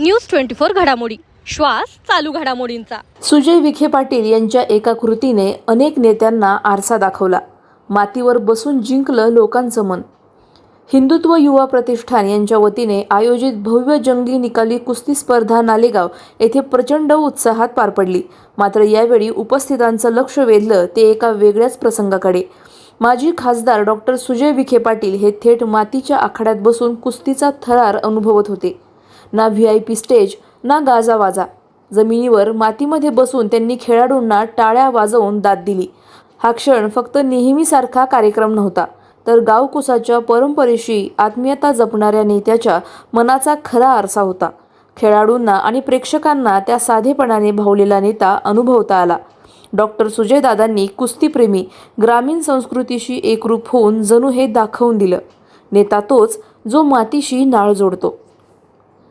News twenty four घडामोडी. श्वास चालू घडामोडींचा. सुजय विखे पाटील यांच्या एका कृतीने अनेक नेत्यांना आरसा दाखवला. मातीवर बसून जिंकलं लोकांचं मन. हिंदुत्व युवा प्रतिष्ठान यांच्या वतीने आयोजित भव्य जंगी निकाली कुस्ती स्पर्धा नालेगाव येथे प्रचंड उत्साहात पार पडली. मात्र यावेळी उपस्थितांचं लक्ष वेधलं ते एका वेगळ्याच प्रसंगाकडे. माजी खासदार डॉक्टर सुजय विखे पाटील हे थेट मातीच्या आखाड्यात बसून कुस्तीचा थरार अनुभवत होते. ना व्ही आय पी स्टेज ना गाजावाजा जमिनीवर मातीमध्ये बसून त्यांनी खेळाडूंना टाळ्या वाजवून दाद दिली. हा क्षण फक्त नेहमीसारखा कार्यक्रम नव्हता तर गावकुसाच्या परंपरेशी आत्मीयता जपणाऱ्या नेत्याच्या मनाचा खरा आरसा होता. खेळाडूंना आणि प्रेक्षकांना त्या साधेपणाने भावलेला नेता अनुभवता आला. डॉक्टर सुजयदादांनी कुस्तीप्रेमी ग्रामीण संस्कृतीशी एकरूप होऊन जणू हे दाखवून दिलं. नेता तोच जो मातीशी नाळ जोडतो.